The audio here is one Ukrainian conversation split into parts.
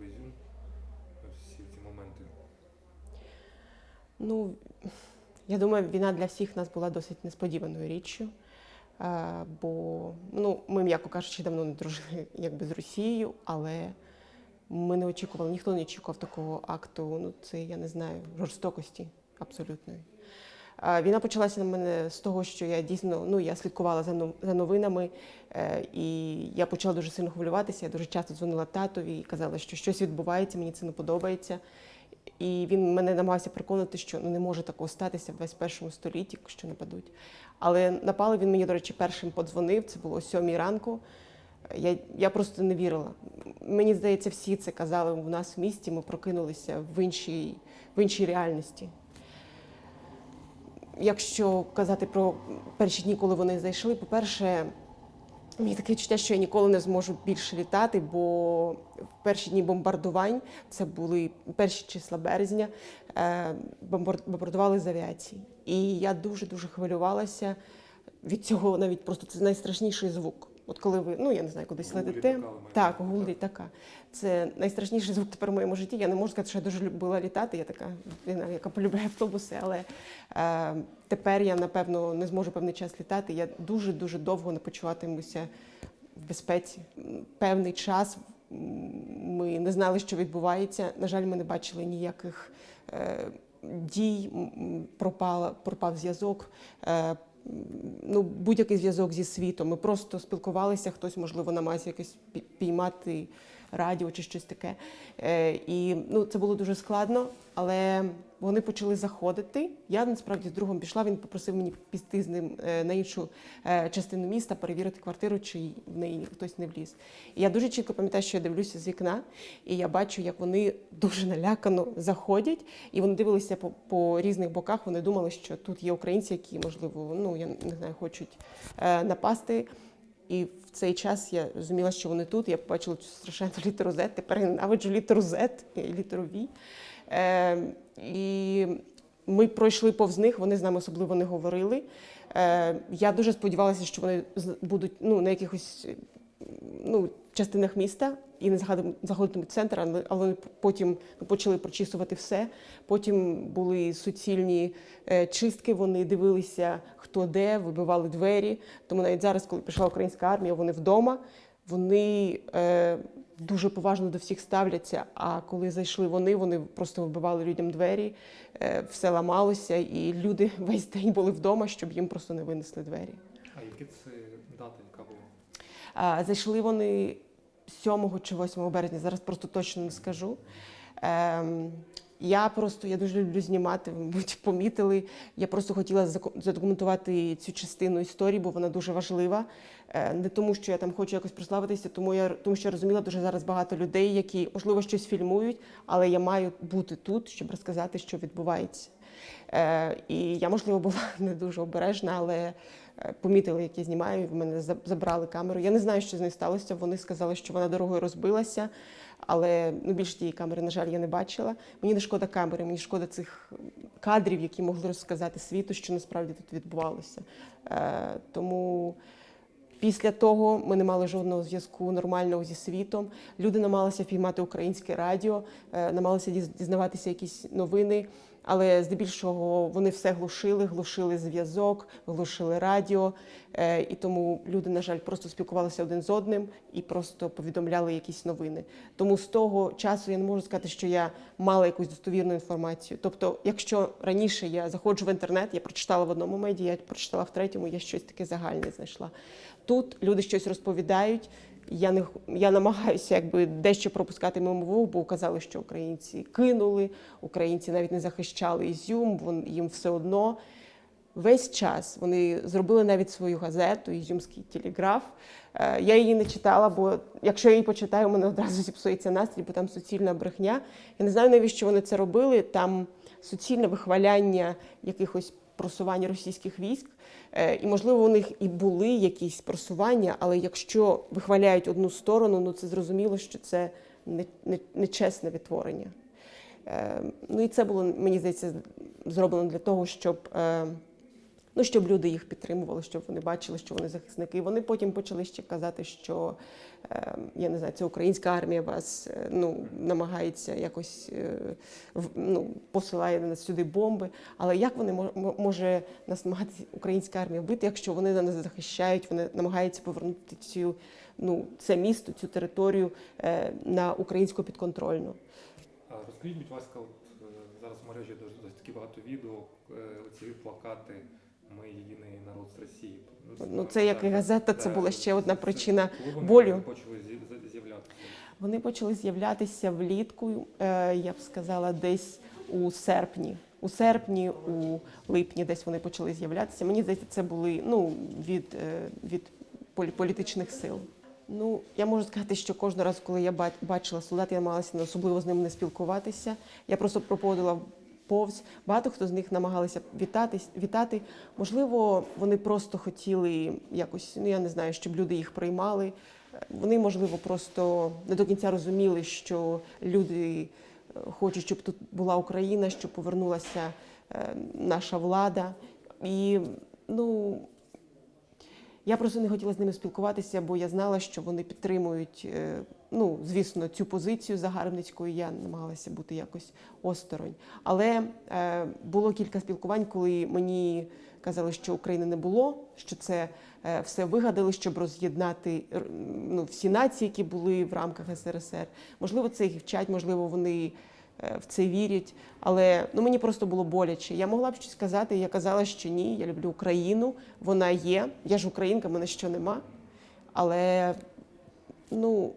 в Ізюм, всі ці моменти. Ну, я думаю, війна для всіх нас була досить несподіваною річчю. Бо ну, ми, м'яко кажучи, давно не дружили якби з Росією, але ми не очікували, ніхто не очікував такого акту. Ну, це я не знаю, жорстокості абсолютної. Війна почалася на мене з того, що я дійсно ну, я слідкувала за новинами, е, і я почала дуже сильно хвилюватися. Я дуже часто дзвонила татові і казала, що щось відбувається, мені це не подобається. І він мене намагався переконати, що ну, не може такого статися в 21 столітті, що нападуть. Але напали він мені, до речі, першим подзвонив. Це було о сьомій ранку. Я, я просто не вірила. Мені здається, всі це казали у нас в місті. Ми прокинулися в іншій, в іншій реальності. Якщо казати про перші дні, коли вони зайшли, по-перше, Мені таке відчуття, що я ніколи не зможу більше літати, бо в перші дні бомбардувань, це були перші числа березня, е, бомбардували з авіації. І я дуже-дуже хвилювалася від цього, навіть просто це найстрашніший звук. От коли ви, ну я не знаю, кудись Гул летите. літака Так, гул так? літака. Це найстрашніший звук тепер в моєму житті. Я не можу сказати, що я дуже любила літати. Я така людина, яка полюбляє автобуси, але е, тепер я напевно не зможу певний час літати. Я дуже дуже довго не почуватимуся в безпеці. Певний час ми не знали, що відбувається. На жаль, ми не бачили ніяких е, дій, пропала, пропав зв'язок. Ну, будь-який зв'язок зі світом. Ми просто спілкувалися, хтось, можливо, намагався якось пі- піймати радіо чи щось таке. Е, і ну, це було дуже складно, але вони почали заходити. Я насправді з другом пішла. Він попросив мені піти з ним е, на іншу е, частину міста, перевірити квартиру, чи в неї хтось не вліз. І я дуже чітко пам'ятаю, що я дивлюся з вікна, і я бачу, як вони дуже налякано заходять, і вони дивилися по, по різних боках. Вони думали, що тут є українці, які, можливо, ну я не знаю, хочуть напасти. І в цей час я розуміла, що вони тут. Я побачила цю страшенну літеру Z. Тепер я ненавиджу літеру Z і літеру V. Е, і ми пройшли повз них, вони з нами особливо не говорили. Е, я дуже сподівалася, що вони будуть ну, на якихось ну, частинах міста і не в центр, але, але потім ну, почали прочісувати все. Потім були суцільні е, чистки, вони дивилися, хто де, вибивали двері. Тому навіть зараз, коли прийшла українська армія, вони вдома. Вони е, дуже поважно до всіх ставляться. А коли зайшли вони, вони просто вибивали людям двері, е, все ламалося, і люди весь день були вдома, щоб їм просто не винесли двері. А які це дата, яка була? Зайшли вони 7 чи 8 березня, зараз просто точно не скажу. Ем, я просто я дуже люблю знімати, мабуть, помітили. Я просто хотіла задокументувати цю частину історії, бо вона дуже важлива. Е, Не тому, що я там хочу якось прославитися, тому я тому що я розуміла дуже зараз багато людей, які можливо щось фільмують, але я маю бути тут, щоб розказати, що відбувається. Е, і я, можливо, була не дуже обережна, але помітили, як я знімаю, в мене забрали камеру. Я не знаю, що з нею сталося. Вони сказали, що вона дорогою розбилася, але ну, більше тієї камери, на жаль, я не бачила. Мені не шкода камери, мені шкода цих кадрів, які могли розказати світу, що насправді тут відбувалося. Е, тому. Після того ми не мали жодного зв'язку нормального зі світом. Люди намагалися впіймати українське радіо, е, намагалися дізнаватися якісь новини, але здебільшого вони все глушили, глушили зв'язок, глушили радіо. Е, І тому люди, на жаль, просто спілкувалися один з одним і просто повідомляли якісь новини. Тому з того часу я не можу сказати, що я мала якусь достовірну інформацію. Тобто, якщо раніше я заходжу в інтернет, я прочитала в одному медіа, я прочитала в третьому, я щось таке загальне знайшла. Тут люди щось розповідають. Я не я намагаюся якби дещо пропускати мимо вух, бо казали, що українці кинули, українці навіть не захищали Ізюм, вон їм все одно. Весь час вони зробили навіть свою газету Ізюмський телеграф. Е, Я її не читала, бо якщо я її почитаю, у мене одразу зіпсується настрій, бо там суцільна брехня. Я не знаю, навіщо вони це робили. Там суцільне вихваляння якихось просування російських військ. Е, І, можливо, у них і були якісь просування, але якщо вихваляють одну сторону, ну це зрозуміло, що це не- не- нечесне відтворення. Е, Ну і це було, мені здається, зроблено для того, щоб е, ну щоб люди їх підтримували, щоб вони бачили, що вони захисники. Вони потім почали ще казати, що е, я не знаю, це українська армія вас е, ну намагається якось е, в- ну, посилає на нас сюди бомби. Але як вони мо- мо- може нас намагатися українська армія вбити, якщо вони на нас захищають, вони намагаються повернути цю ну це місто, цю територію е, на українську підконтрольну. Розкажіть, будь ласка, зараз в мережі досить таки багато відео, оці плакати Ми єдиний народ з Росії. Ну, це як і газета, це була ще одна причина болю. почали з'я- з'являтися. Вони почали з'являтися влітку, е, я б сказала, десь у серпні. У серпні, у липні десь вони почали з'являтися. Мені здається, це були ну, від, е, від політичних сил. Ну, я можу сказати, що кожного разу, коли я бачила солдат, я намагалася особливо з ними не спілкуватися. Я просто проходила повз. Багато хто з них намагалися вітатись, вітати. Можливо, вони просто хотіли якось, ну я не знаю, щоб люди їх приймали. Вони, можливо, просто не до кінця розуміли, що люди е, хочуть, щоб тут була Україна, щоб повернулася е, наша влада. І ну, я просто не хотіла з ними спілкуватися, бо я знала, що вони підтримують, е, ну, звісно, цю позицію загарбницьку, і я намагалася бути якось осторонь. Але е, було кілька спілкувань, коли мені казали, що України не було, що це е, все вигадали, щоб роз'єднати ну, всі нації, які були в рамках СРСР. Можливо, це їх вчать, можливо, вони в це вірять. Але ну, мені просто було боляче. Я могла б щось сказати, я казала, що ні, я люблю Україну, вона є. Я ж українка, мене що нема. Але ну,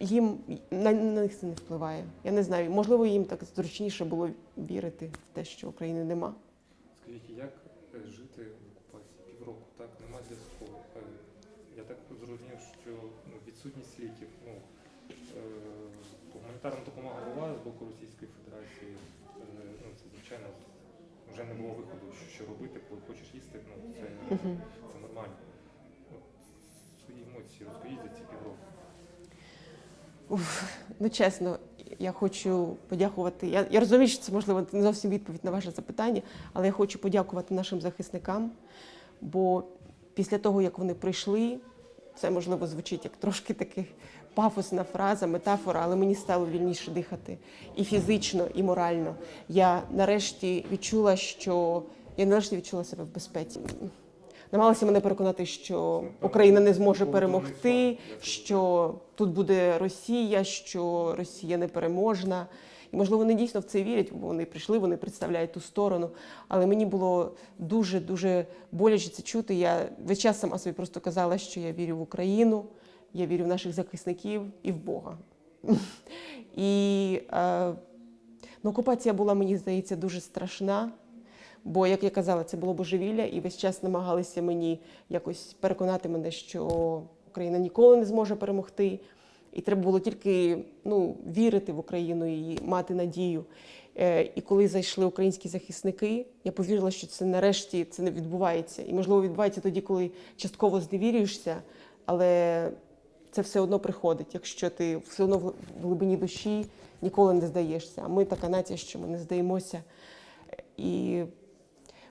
їм на, них це не впливає. Я не знаю. Можливо, їм так зручніше було вірити в те, що України нема. Скажіть, як е, жити в окупації півроку? Так, нема зв'язку. Е, Я так зрозумів, що ну, відсутність ліків, ну, е, гуманітарна допомога була з боку Російської Федерації. Ну, це, звичайно, вже не було виходу, що, робити, коли хочеш їсти, ну, це, це нормально. От, свої емоції розкажіть за ці півроку. Ну, чесно, я хочу подякувати. Я, я розумію, що це можливо не зовсім відповідь на ваше запитання, але я хочу подякувати нашим захисникам. Бо після того, як вони прийшли, це можливо звучить як трошки таки пафосна фраза, метафора, але мені стало вільніше дихати і фізично, і морально. Я нарешті відчула, що я нарешті відчула себе в безпеці. Намагалися мене переконати, що Україна не зможе перемогти, що тут буде Росія, що Росія непереможна. І, можливо, вони дійсно в це вірять, бо вони прийшли, вони представляють ту сторону. Але мені було дуже дуже боляче це чути. Я весь час сама собі просто казала, що я вірю в Україну, я вірю в наших захисників і в Бога. І е, ну, окупація була, мені здається, дуже страшна. Бо, як я казала, це було божевілля, і весь час намагалися мені якось переконати мене, що Україна ніколи не зможе перемогти. І треба було тільки ну, вірити в Україну і мати надію. Е, і коли зайшли українські захисники, я повірила, що це нарешті це не відбувається. І можливо відбувається тоді, коли частково зневірюєшся, але це все одно приходить, якщо ти все одно в глибині душі ніколи не здаєшся. А ми така нація, що ми не здаємося. І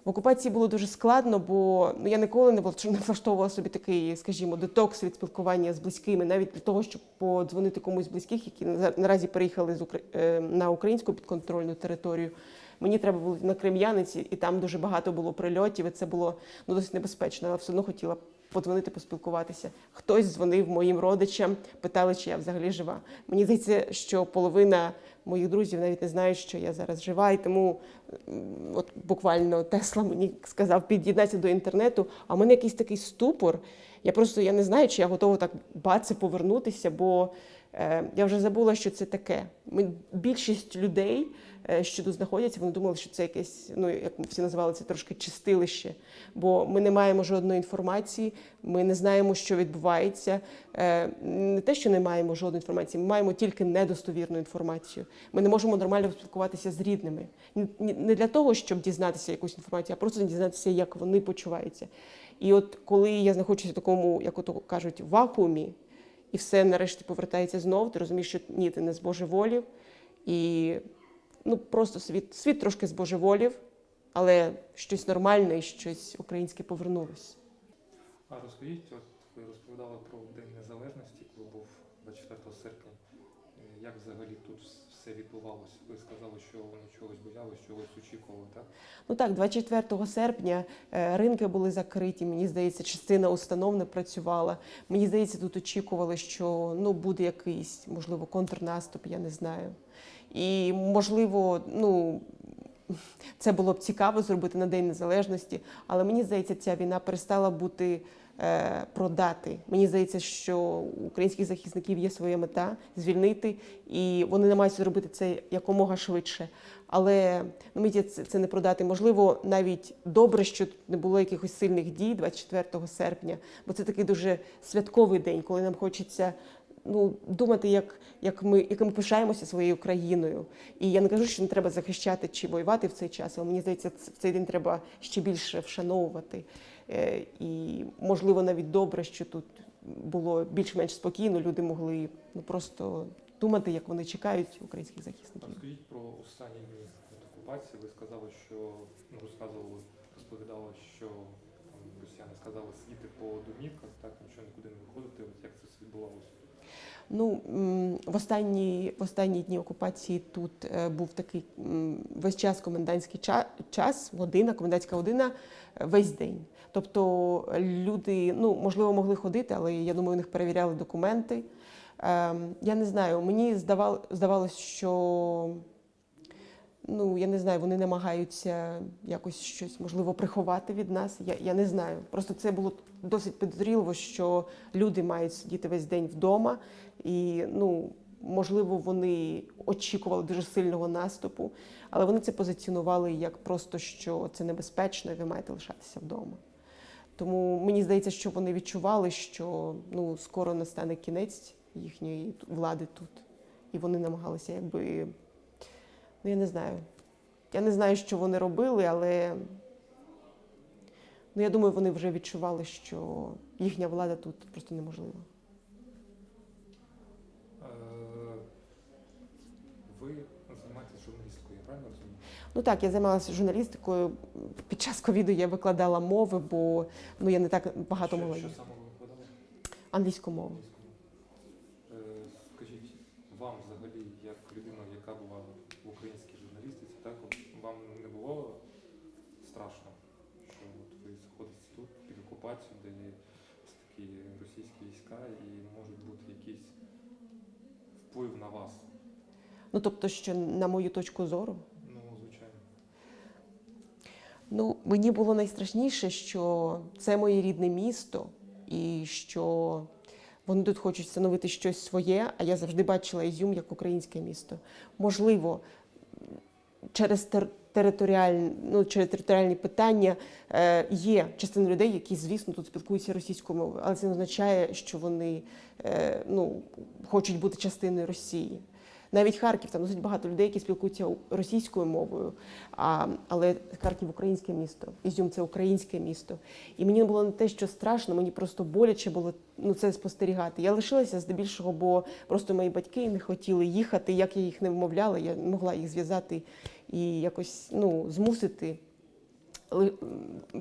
в окупації було дуже складно, бо ну, я ніколи не влаштовувала собі такий, скажімо, детокс від спілкування з близькими, навіть для того, щоб подзвонити комусь з близьких, які наразі переїхали з е, на українську підконтрольну територію. Мені треба було на Крем'яниці, і там дуже багато було прильотів, і це було ну, досить небезпечно, але все одно хотіла подзвонити, поспілкуватися. Хтось дзвонив моїм родичам, питали, чи я взагалі жива. Мені здається, що половина моїх друзів навіть не знають, що я зараз жива, і тому от буквально Тесла мені сказав під'єднатися до інтернету. А в мене якийсь такий ступор. Я просто я не знаю, чи я готова так баце повернутися, бо я вже забула, що це таке. Ми, більшість людей, е, що тут знаходяться, вони думали, що це якесь, ну як всі називали це трошки чистилище. Бо ми не маємо жодної інформації, ми не знаємо, що відбувається. Е, не те, що не маємо жодної інформації, ми маємо тільки недостовірну інформацію. Ми не можемо нормально спілкуватися з рідними. Не для того, щоб дізнатися якусь інформацію, а просто дізнатися, як вони почуваються. І от коли я знаходжуся в такому, як ото кажуть, вакуумі, і все нарешті повертається знов, ти розумієш, що ні, ти не збожеволів. І ну, просто світ, світ трошки збожеволів, але щось нормальне і щось українське повернулося. А розкажіть, от ви розповідали про День Незалежності, коли був 24 серпня. Як взагалі тут все відбувалося? Ви сказали, що вони чогось боялись, чогось очікували, так? Ну так, 24 серпня е, ринки були закриті. Мені здається, частина установ не працювала. Мені здається, тут очікували, що ну буде якийсь, можливо, контрнаступ, я не знаю. І можливо, ну це було б цікаво зробити на День Незалежності, але мені здається, ця війна перестала бути е, про дати. Мені здається, що українських захисників є своя мета звільнити, і вони намагаються зробити це якомога швидше. Але ну, мені це, це не продати. Можливо, навіть добре, що не було якихось сильних дій 24 серпня, бо це такий дуже святковий день, коли нам хочеться ну, думати, як, як, ми, як ми пишаємося своєю країною. І я не кажу, що не треба захищати чи воювати в цей час, але мені здається, в цей день треба ще більше вшановувати. Е, І можливо навіть добре, що тут було більш-менш спокійно, люди могли ну, просто думати, як вони чекають українських захисників. Розкажіть про останні дні окупації. Ви сказали, що ну, розказували, розповідали, що росіяни сказали сидіти по домівках, так нічого нікуди не виходити. От як це відбувалося? Ну, в останні, в останні дні окупації тут е, був такий весь час комендантський ча- час, година, комендантська година, е, весь день. Тобто е, люди, ну, можливо, могли ходити, але я думаю, у них перевіряли документи. Ем, я не знаю, мені здавалося, що ну, я не знаю, вони намагаються якось щось можливо приховати від нас. Я, я не знаю. Просто це було досить підозріло, що люди мають сидіти весь день вдома, і ну можливо вони очікували дуже сильного наступу, але вони це позиціонували як просто що це небезпечно, і ви маєте лишатися вдома. Тому мені здається, що вони відчували, що ну скоро настане кінець їхньої влади тут, і вони намагалися, якби ну я не знаю. Я не знаю, що вони робили, але ну, я думаю, вони вже відчували, що їхня влада тут просто неможлива. Е, Ви займаєтесь журналістикою, я правильно розумію? Ну так, я займалася журналістикою. Під час ковіду я викладала мови, бо ну я не так багато що, що саме ви викладали? Англійську мову. Е, Скажіть, вам взагалі, як людина, яка була в українській журналістиці, так от вам не було страшно, що от ви знаходитесь тут під окупацією, де є такі російські війська і можуть бути якийсь вплив на вас? Ну тобто, що на мою точку зору. Ну, звичайно. Ну, мені було найстрашніше, що це моє рідне місто, і що вони тут хочуть встановити щось своє, а я завжди бачила Ізюм як українське місто. Можливо, через територіальні, ну, через територіальні питання е, є частина людей, які, звісно, тут спілкуються російською мовою, але це не означає, що вони е, ну, хочуть бути частиною Росії. Навіть Харків, там досить багато людей, які спілкуються російською мовою, а, але Харків українське місто, Ізюм це українське місто. І мені було не те, що страшно, мені просто боляче було ну, це спостерігати. Я лишилася здебільшого, бо просто мої батьки не хотіли їхати. Як я їх не вмовляла, я могла їх зв'язати і якось ну, змусити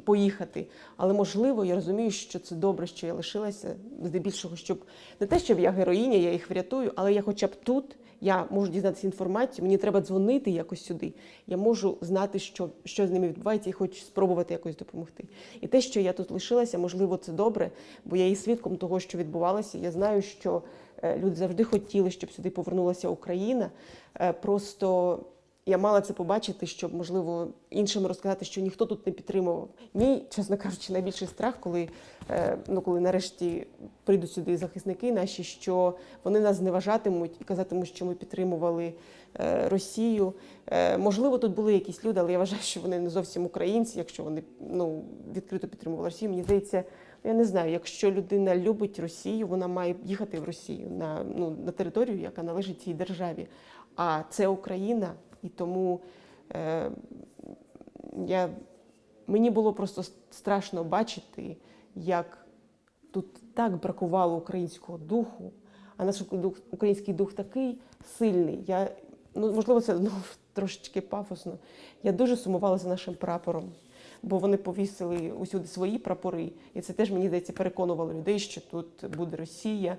поїхати. Але можливо, я розумію, що це добре, що я лишилася здебільшого, щоб не те, щоб я героїня, я їх врятую, але я хоча б тут. Я можу дізнатися інформацію, мені треба дзвонити якось сюди. Я можу знати, що, що з ними відбувається, і хочу спробувати якось допомогти. І те, що я тут лишилася, можливо, це добре, бо я є свідком того, що відбувалося. Я знаю, що е, люди завжди хотіли, щоб сюди повернулася Україна. Е, Просто я мала це побачити, щоб можливо іншим розказати, що ніхто тут не підтримував. Мій, чесно кажучи, найбільший страх, коли е, ну коли нарешті прийдуть сюди захисники наші, що вони нас зневажатимуть і казатимуть, що ми підтримували е, Росію. Е, Можливо, тут були якісь люди, але я вважаю, що вони не зовсім українці, якщо вони ну відкрито підтримували Росію. Мені здається. Я не знаю, якщо людина любить Росію, вона має їхати в Росію на, ну, на територію, яка належить цій державі. А це Україна, і тому е, я, мені було просто страшно бачити, як тут так бракувало українського духу, а наш дух, український дух такий сильний. Я, ну, можливо, це ну, трошечки пафосно. Я дуже сумувала за нашим прапором, бо вони повісили усюди свої прапори, і це теж мені здається переконувало людей, що тут буде Росія.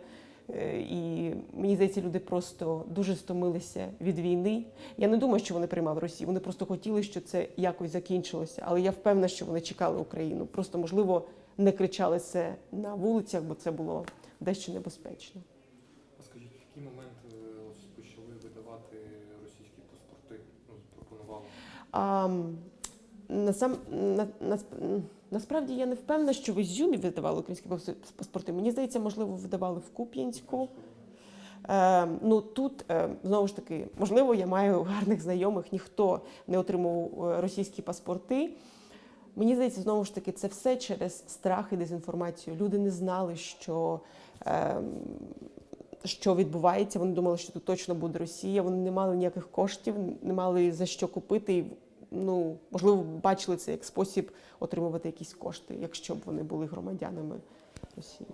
Е, І мені здається, люди просто дуже стомилися від війни. Я не думаю, що вони приймали Росію. Вони просто хотіли, щоб це якось закінчилося. Але я впевнена, що вони чекали Україну. Просто можливо не кричали це на вулицях, бо це було дещо небезпечно. А скажіть, в який момент е, ось почали видавати російські паспорти? Ну, пропонували? А м, насам, на, на, насправді я не впевнена, що в Ізюмі видавали українські пас- паспорти. Мені здається, можливо, видавали в Куп'янську. Е, ну тут е, знову ж таки, можливо, я маю гарних знайомих, ніхто не отримував е, російські паспорти. Мені здається, знову ж таки, це все через страх і дезінформацію. Люди не знали, що, е, що відбувається. Вони думали, що тут точно буде Росія. Вони не мали ніяких коштів, не мали за що купити. Ну, можливо, бачили це як спосіб отримувати якісь кошти, якщо б вони були громадянами Росії.